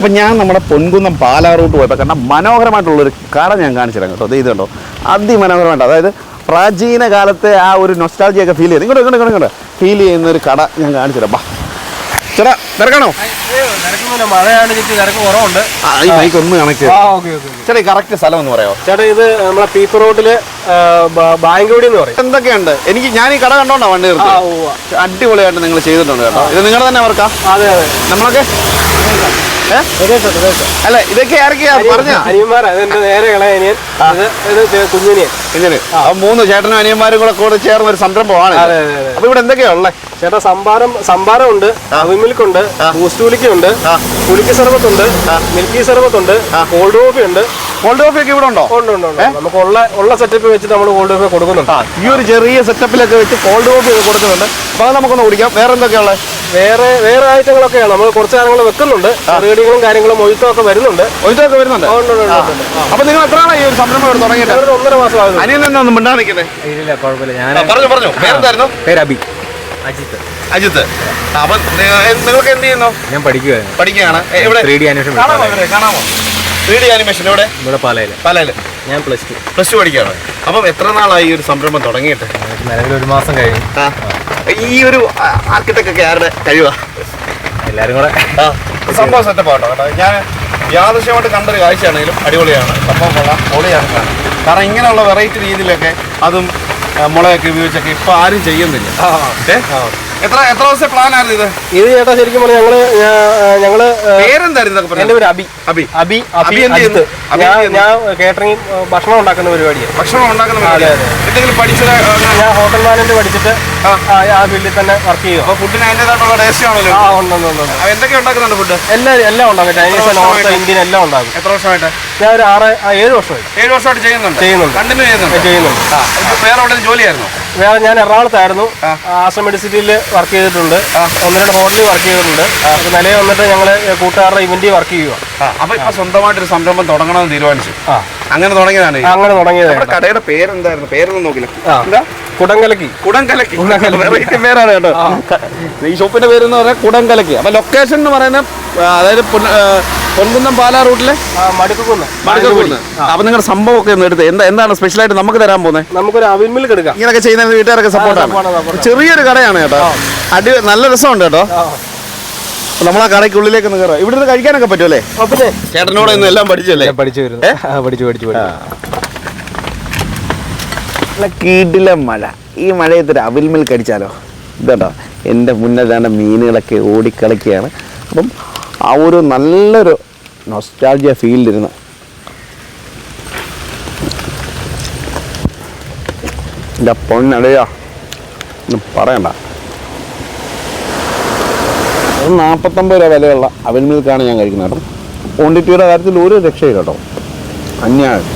അപ്പം ഞാൻ നമ്മുടെ പൊൻകുന്നം പാലാ റൂട്ട് പോയപ്പോൾ കണ്ട മനോഹരമായിട്ടുള്ളൊരു കട ഞാൻ കാണിച്ചിരുന്നു കേട്ടോ. ഇത് കണ്ടോ അതിമനോഹരമായിട്ട്. അതായത് പ്രാചീന കാലത്തെ ആ ഒരു നൊസ്റ്റാൾജിയൊക്കെ ഫീൽ ചെയ്ത് ഇങ്ങോട്ട് ഇങ്ങോട്ട് ഇങ്ങോട്ട് ഫീൽ ചെയ്യുന്ന ഒരു കട ഞാൻ കാണിച്ചിരാം ബാ. ചേട്ടാ തിരക്കണോ? മൈക്ക് ഒന്ന് കണക്ട് ചേട്ടാ കറക്റ്റ് സ്ഥലം ഒന്ന് പറയാമോ ചേട്ടാ ഇത് നമ്മളെ പീപ്പ് റോഡിൽ ബാങ്കോടി എന്ന് പറയും. എന്തൊക്കെയുണ്ട്? എനിക്ക് ഞാൻ ഈ കട കണ്ടോണ്ടാ വണ്ടി അടിപൊളിയായിട്ട് നിങ്ങൾ ചെയ്തിട്ടുണ്ട് കേട്ടോ. ഇത് നിങ്ങളുടെ തന്നെ വർക്കാ? അതെ അതെ. നമ്മളൊക്കെ? അല്ല ഇതൊക്കെ ആരൊക്കെയാ? പറഞ്ഞ. കുഞ്ഞനിയൻ. മൂന്ന് ചേട്ടനും അനിയന്മാരും കൂടെ കൂടെ ചേർന്ന ഒരു സംരംഭമാണ് അപ്പൊ ഇവിടെ എന്തൊക്കെയാ ഉള്ളത് ചേട്ടാ സംഭാരം സംഭാരം ഉണ്ട് അവിമിൽക്ക് ഉണ്ട് ബൂസ്റ്റ് കുലിക്ക ഉണ്ട് ആ. കുലിക്ക് സർബത്ത് മിൽക്കി സർബത്തുണ്ട്. കോൾഡ് കോഫി ഉണ്ട് കോൾഡ് കോഫി ഒക്കെ ഇവിടെ ഉണ്ടോ? ഉണ്ട് ഉണ്ട് നമുക്ക് ഉള്ള ഉള്ള സെറ്റപ്പ് വെച്ചിട്ട് നമ്മൾ ഗോൾഡ് കോഫി കൊടുക്കുന്നുണ്ട്. ഈ ഒരു ചെറിയ സെറ്റപ്പിലൊക്കെ വെച്ച് ഗോൾഡ് കോഫി ഒക്കെ കൊടുക്കുന്നുണ്ട്. അപ്പൊ അത് നമുക്കൊന്ന് കുടിക്കാം വേറെ എന്തൊക്കെയാണ് വേറെ വേറെ ഐറ്റങ്ങളൊക്കെയാണ് നമ്മൾ കുറച്ച് കാര്യങ്ങൾ വെക്കുന്നുണ്ട്. റീഡിങ്ങും കാര്യങ്ങളും ഒക്കെ വരുന്നുണ്ട്. ഒഴിച്ചൊക്കെ വരുന്നുണ്ട്. അപ്പൊ നിങ്ങൾ എത്രയാണ് ഈ ഒരു സംരംഭം തുടങ്ങിയിട്ട്? ഒരു ഒന്നര മാസം ആകുന്നു അനിയൻ എന്നാ ഒന്നും മിണ്ടാ നിൽക്കുന്നത് ഇല്ല കുഴപ്പമില്ല. ഞാൻ പറഞ്ഞു പറഞ്ഞു. പേരെന്തായിരുന്നു? പേര് അബി. അജിത്ത്. അപ്പൊ നിങ്ങൾക്ക് എന്ത് ചെയ്യുന്നു? ഞാൻ പഠിക്കുകയാണ് പഠിക്കുകയാണ്. ഏ, ഇവിടെ ത്രീ ഡി അന്വേഷണം കാണാമോ? ത്രീ ഡി ആനിമേഷൻ ഇവിടെ ഇവിടെ പാലയിൽ പാലയിൽ. ഞാൻ പ്ലസ് ടു പ്ലസ് ടു പഠിക്കുകയാണ്. അപ്പം എത്ര നാളായി ഈ ഒരു സംരംഭം തുടങ്ങിയിട്ട്? നിലവിൽ ഒരു മാസം കഴിഞ്ഞു. ഈ ഒരു ആർക്കിടെക്ട് ഒക്കെ ആരുടെ കഴിവാ? എല്ലാവരും കൂടെ. സംഭവം സെറ്റപ്പ് ആട്ടോ കേട്ടോ. ഞാൻ യാദൃശ്യമായിട്ട് കണ്ടൊരു കാഴ്ചയാണെങ്കിലും അടിപൊളിയാണ്. സംഭവം കൊള്ളാം. പൊളിയാണ്. കാരണം ഇങ്ങനെയുള്ള വെറൈറ്റി രീതിയിലൊക്കെ അതും മുളകൊക്കെ ഉപയോഗിച്ചൊക്കെ ഇപ്പൊ ആരും ചെയ്യുന്നില്ല? എത്ര എത്ര ദിവസത്തെ പ്ലാൻ ആയിരുന്നു ഇത്? ഇത് ചേട്ടാ ശരിക്കും പറഞ്ഞാൽ ഞങ്ങൾ ഞങ്ങൾ പേരെന്തായിരുന്നു എന്റെ പേര് അബി. അബി. അബി അബി എന്ത് ഞാൻ ഞാൻ കേറ്ററിംഗ് ഭക്ഷണം ഉണ്ടാക്കുന്ന പരിപാടിയാണ്. ഭക്ഷണം ഉണ്ടാക്കുന്ന എന്തെങ്കിലും പഠിച്ചത് ഞാൻ ഹോട്ടൽ മാനേജ് പഠിച്ചിട്ട് ആ. ഫീൽഡിൽ തന്നെ വർക്ക് ചെയ്യും അപ്പൊ ഫുഡിന് അതിന്റെതായിട്ടുള്ള ടേസ്റ്റ് ആണല്ലോ. ആ. എന്തൊക്കെ ഉണ്ടാക്കുന്നുണ്ട് ഫുഡ് എല്ലാം എല്ലാം ഉണ്ടാക്കും. ചൈനീസ് നോർത്ത് ഇന്ത്യൻ എല്ലാം ഉണ്ടാക്കും. എത്ര വർഷമായിട്ട്? ഞാൻ ഒരു ആറ് ഏഴ് വർഷമായി ഏഴ് വർഷമായിട്ട് ചെയ്യുന്നുണ്ട്. ചെയ്യുന്നുണ്ട്. കണ്ടിന്യൂ ചെയ്യുന്നുണ്ട്. ചെയ്യുന്നുണ്ട്. വേറെ എവിടെ ജോലിയായിരുന്നു? വേറെ ഞാൻ എറണാകുളത്തായിരുന്നു. ആശ്രം മെഡിസിറ്റിയിൽ വർക്ക് ചെയ്തിട്ടുണ്ട്. ഒന്ന് രണ്ട് ഹോട്ടലിൽ വർക്ക് ചെയ്തിട്ടുണ്ട്. നിലയിൽ വന്നിട്ട് ഞങ്ങൾ കൂട്ടുകാരുടെ ഇവന്റിൽ വർക്ക് ചെയ്യുക അപ്പൊ ഇപ്പൊ സ്വന്തമായിട്ട് ഒരു സംരംഭം തുടങ്ങണമെന്ന് തീരുമാനിച്ചു. അങ്ങനെ തുടങ്ങിയതാണ്? അങ്ങനെ തുടങ്ങിയത് കടയുടെ പേരെന്തായിരുന്നു? പേരൊന്നും നോക്കില്ല. എന്താ? കുടങ്കലക്കി. കുടംകലക്കി വെറൈറ്റി പേരാണ് കേട്ടോ. ഈ ഷോപ്പിന്റെ പേര് എന്ന് പറഞ്ഞാൽ കുടംകലക്കി അപ്പൊ ലൊക്കേഷൻ എന്ന് പറയുന്നത് അതായത് പൊൻകുന്നം പാലാ റൂട്ടിലെ? മടുക്കുന്ന്. മടക്കക്കുന്ന് അപ്പൊ നിങ്ങളുടെ സംഭവം ഒക്കെ ഒന്ന് എടുത്ത് എന്താ എന്താണ് സ്പെഷ്യൽ ആയിട്ട് നമുക്ക് തരാൻ പോകുന്നത് നമുക്കൊരു അവിൽ എടുക്കാം. ഇങ്ങനെയൊക്കെ ചെയ്യുന്ന വീട്ടുകാരൊക്കെ സപ്പോർട്ടാണ് ചെറിയൊരു കടയാണ് കേട്ടോ. അടി നല്ല രസമുണ്ട് കേട്ടോ. നമ്മൾ ആ കടയ്ക്കുള്ളിലേക്ക് ഒന്ന് കയറാം ഇവിടുന്ന് കഴിക്കാനൊക്കെ പറ്റുമല്ലേ ചേട്ടനോട് ഇന്ന് എല്ലാം പഠിച്ചല്ലേ പഠിച്ചു വരുന്നു. പഠിച്ചു പഠിച്ചു കീടിലെ മഴ. ഈ മഴയത്ത് ഒരു അവിൽ മിൽക്ക് അടിച്ചാലോ? ഇതുണ്ടോ എന്റെ മുന്നിൽ വേണ്ട മീനുകളൊക്കെ ഓടിക്കളിക്കുകയാണ്. അപ്പം ആ ഒരു നല്ലൊരു നൊസ്റ്റാൾജിയ ഫീൽഡിരുന്ന് എന്റെ പൊന്നടയാ പറയണ്ട. നാൽപ്പത്തൊമ്പത് രൂപ വിലയുള്ള അവൻ മിൽക്കാണ് ഞാൻ കഴിക്കുന്നത് കേട്ടോ. ക്വാണ്ടിറ്റിയുടെ കാര്യത്തിൽ ഒരു രക്ഷയില്ല കേട്ടോ. അന്യായം.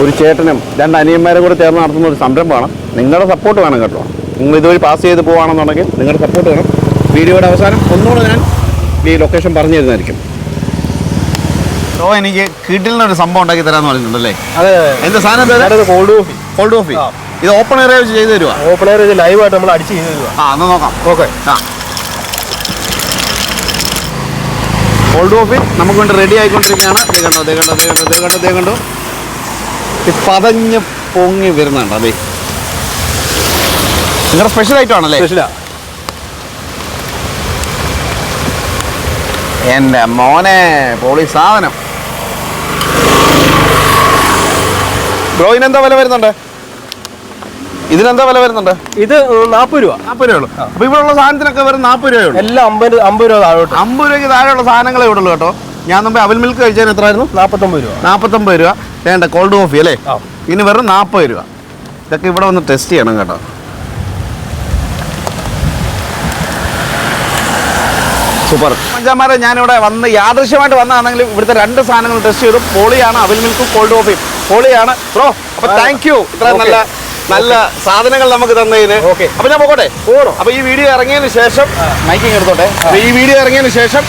ഒരു ചേട്ടനും രണ്ട് അനിയന്മാരെ കൂടെ ചേർന്ന് നടത്തുന്ന ഒരു സംരംഭമാണ്. നിങ്ങളുടെ സപ്പോർട്ട് വേണം കേട്ടോ. നിങ്ങൾ ഇതുവഴി പാസ് ചെയ്ത് പോവുകയാണെന്നുണ്ടെങ്കിൽ നിങ്ങളുടെ സപ്പോർട്ട് വേണം. വീഡിയോയുടെ അവസാനം ഒന്നുകൂടെ ഞാൻ ഈ ലൊക്കേഷൻ പറഞ്ഞു തരുന്നതായിരിക്കും. ഓ എനിക്ക് കിഡിലിനൊരു സംഭവം ഉണ്ടാക്കി തരാന്ന് പറഞ്ഞിട്ടുണ്ടല്ലേ? അതെ എന്താ സാധനം കോൾഡ് കോഫി കോൾഡ് കോഫി ഇത് ഓപ്പൺ എയർ വെച്ച് ചെയ്ത് തരുവാ? ഓപ്പൺ എയർ ലൈവായിട്ട് നമ്മൾ അടിച്ച് ചെയ്ത് തരുവാ. ആ ഒന്ന് നോക്കാം. ഓക്കെ ആ. കോൾഡ് കോഫി നമുക്ക് വേണ്ടി റെഡി ആയിക്കൊണ്ടിരിക്കുകയാണ്. ദേ കണ്ടോ ദേ കണ്ടോ ദേ കണ്ടോ ദേ കണ്ടോ ദേ കണ്ടോ. പതഞ്ഞ് പൊങ്ങി വരുന്നുണ്ട് അതെ. നിങ്ങളുടെ സ്പെഷ്യൽ ഐറ്റം ആണല്ലേ? സ്പെഷ്യലാ എന്റെ മോനെ പോളി സാധനം. ബ്രോ ഇതിനെന്താ വില വരുന്നുണ്ട്? ഇതിനെന്താ വില വരുന്നുണ്ട്? ഇത് നാൽപ്പത് രൂപ. നാൽപ്പത് രൂപ അപ്പൊ ഇവിടെ ഉള്ള സാധനത്തിനൊക്കെ വെറും നാൽപ്പത് രൂപയുള്ളൂ എല്ലാം അമ്പത് അമ്പത് രൂപ താഴോട്ട്. അമ്പത് രൂപയ്ക്ക് താഴെയുള്ള സാധനങ്ങളെ ഇവിടെ ഉള്ളൂ കേട്ടോ. ഞാൻ മുമ്പ് അവൽ മിൽക്ക് കഴിച്ചതിന് എത്രയായിരുന്നു? നാൽപ്പത്തൊമ്പത് രൂപ. നാൽപ്പത്തൊമ്പത് രൂപ. വേണ്ട കോൾഡ് കോഫി അല്ലേ. ഇനി വെറും നാൽപ്പത് രൂപ. ഇതൊക്കെ ഇവിടെ വന്ന് ടെസ്റ്റ് ചെയ്യണം കേട്ടോ. സൂപ്പർ. പഞ്ചാമാരെ ഞാനിവിടെ വന്ന് യാദൃശ്യമായിട്ട് വന്നതാണെങ്കിലും ഇവിടുത്തെ രണ്ട് സാധനങ്ങൾ ടെസ്റ്റ് ചെയ്തു. പോളിയാണ് അവിൽ മിൽക്കും കോൾഡ് കോഫിയും പോളിയാണ്. ബ്രോ അപ്പൊ താങ്ക് യു ഇത്ര നല്ല നല്ല സാധനങ്ങൾ നമുക്ക് തന്നതിന്. ഓക്കെ അപ്പൊ ഞാൻ പോകട്ടെ? പോകണോ? അപ്പൊ ഈ വീഡിയോ ഇറങ്ങിയതിന് ശേഷം മൈക്കിങ് എടുത്തോട്ടെ? ഈ വീഡിയോ ഇറങ്ങിയതിന് ശേഷം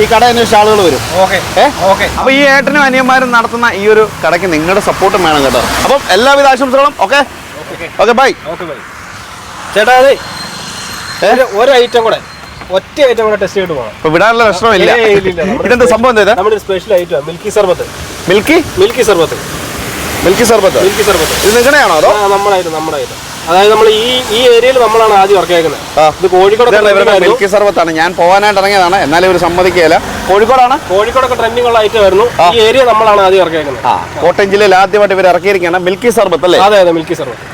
ഈ കട അന്വേഷിച്ച ആളുകൾ വരും. ഓക്കെ അപ്പൊ ഈ ഏട്ടനും അനിയന്മാരും നടത്തുന്ന ഈ ഒരു കടയ്ക്ക് നിങ്ങളുടെ സപ്പോർട്ടും വേണം കേട്ടോ. അപ്പം എല്ലാവിധ ആശംസകളും okay okay bye okay bye ചേട്ടാ അതെ. ഒരു ഐറ്റം കൂടെ. ഒറ്റ ഐറ്റം കൂടെ ടെസ്റ്റ് ചെയ്ത് പോകണം ഇപ്പൊ വിടാനുള്ള പ്രശ്നമില്ല. നമ്മുടെ ഇതെന്താ സംഭവം എന്താ നമ്മുടെ സ്പെഷ്യൽ ഐറ്റം മിൽക്കി സർബത്ത് മിൽക്കി മിൽക്കി സർബത്ത് മിൽക്കി സർബത്ത് മിൽക്കി സർബത്ത് ഇത് നിങ്ങളുടെയാണോ അതോ? നമ്മളായിട്ട് നമ്മുടെ നമ്മുടെ ഐറ്റം അതായത് നമ്മൾ ഈ ഈ ഏരിയയിൽ നമ്മളാണ് ആദ്യം ഇറക്കിയേക്കുന്നത്. ഇത് കോഴിക്കോട്. മിൽക്കി സർബത്താണ് ഞാൻ പോകാനായിട്ട് ഇറങ്ങിയതാണ്. എന്നാലും ഇവർ സമ്മതിക്കുകയില്ല. കോഴിക്കോടാണ്? കോഴിക്കോടൊക്കെ ട്രെൻഡിംഗ് ഉള്ള ഐറ്റം ആയിരുന്നു. ഈ ഏരിയ നമ്മളാണ് ആദ്യം ഇറക്കിയേക്കുന്നത്. കോട്ടയം ജില്ലയിൽ ആദ്യമായിട്ട് ഇവർ ഇറക്കിയിരിക്കുകയാണ് മിൽക്കി സർബത്ത് അല്ലേ? അതെ അതെ മിൽക്കി സർബത്ത്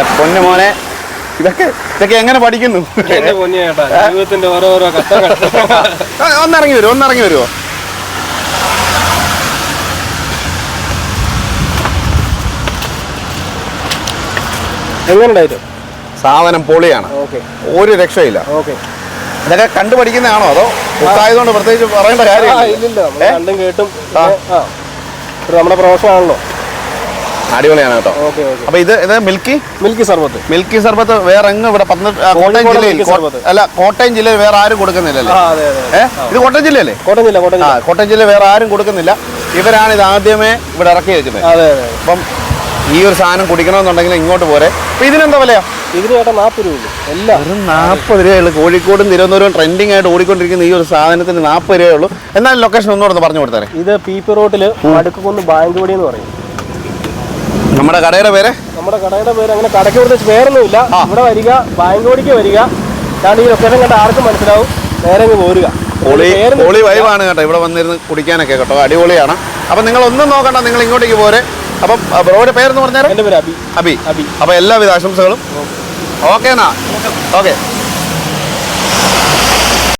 എന്റെ പൊന്നു മോനെ. ഇതൊക്കെ ഇതൊക്കെ എങ്ങനെ പഠിക്കുന്നു? ജീവിതത്തിന്റെ ഓരോരോ ഒന്നിറങ്ങി വരുമോ ഒന്നിറങ്ങി വരുമോ സാധനം പൊളിയാണ്. ഒരു രക്ഷയില്ല. ഓക്കെ. ഇതൊക്കെ കണ്ടു പഠിക്കുന്നതാണോ അതോ ആയതുകൊണ്ട് പ്രത്യേകിച്ച് പറയേണ്ട കാര്യം കാര്യമില്ല? കണ്ടും കേട്ടും. നമ്മുടെ പ്രൊഫഷൻ ആണല്ലോ അടിപൊളിയാണ് കേട്ടോ. അപ്പൊ ഇത് ഇത് മിൽക്കി? മിൽക്കി സർബത്ത്. മിൽക്കി സർബത്ത് വേറെ എങ്ങും ഇവിടെ പത്തനംതിട്ട കോട്ടയം ജില്ലയിൽ. അല്ല കോട്ടയം ജില്ലയിൽ വേറെ ആരും കൊടുക്കുന്നില്ലല്ലേ? ഇത് കോട്ടയം ജില്ലയല്ലേ? കോട്ടയം ജില്ല കോട്ടയം ജില്ല. വേറെ ആരും കൊടുക്കുന്നില്ല. ഇവരാണ് ഇത് ആദ്യമേ ഇവിടെ ഇറക്കി വെക്കുന്നത്. അതെ അതെ അപ്പം ഈ ഒരു സാധനം കുടിക്കണമെന്നുണ്ടെങ്കിൽ ഇങ്ങോട്ട് പോരെ. അപ്പൊ ഇതിനെന്താ വിലയാ? ഇതിന് ചേട്ടാ നാൽപ്പത് രൂപ എല്ലാം. ഒരു നാൽപ്പത് രൂപയുള്ളൂ. കോഴിക്കോടും തിരുവനന്തപുരം ട്രെൻഡിങ് ആയിട്ട് ഓടിക്കൊണ്ടിരിക്കുന്ന ഈ ഒരു സാധനത്തിന് നാൽപ്പത് രൂപയുള്ളൂ. എന്നാലും ലൊക്കേഷൻ ഒന്നുകൂടെ പറഞ്ഞു കൊടുത്താലേ ഇത് പി പി റോട്ടിൽ അടുക്കുന്ന് ബാങ്ക് പടി എന്ന് പറയും. നമ്മുടെ കടയുടെ പേര്? നമ്മുടെ കടയുടെ പേര് അങ്ങനെ കടയ്ക്ക് കൊടുത്ത് പേരൊന്നുമില്ല. ഇവിടെ വരിക ബാങ്കോടിക്ക് വരിക. ഞാൻ ഈ ലൊക്കേഷൻ കണ്ട ആർക്കും മനസ്സിലാവും. നേരെ അങ്ങ് പോരുക. പൊളി വൈവാണ് കേട്ടോ. ഇവിടെ വന്നിരുന്ന് കുടിക്കാനൊക്കെ കേട്ടോ. അടിപൊളിയാണ്. അപ്പം നിങ്ങൾ ഒന്നും നോക്കണ്ട. നിങ്ങൾ ഇങ്ങോട്ടേക്ക് പോരെ. അപ്പം ബ്രോയുടെ പേരെന്ന് പറഞ്ഞാൽ എന്റെ പേര് അബി. അബി. അബി. എല്ലാവിധ ആശംസകളും. ഓക്കെ എന്നാ. ഓക്കെ.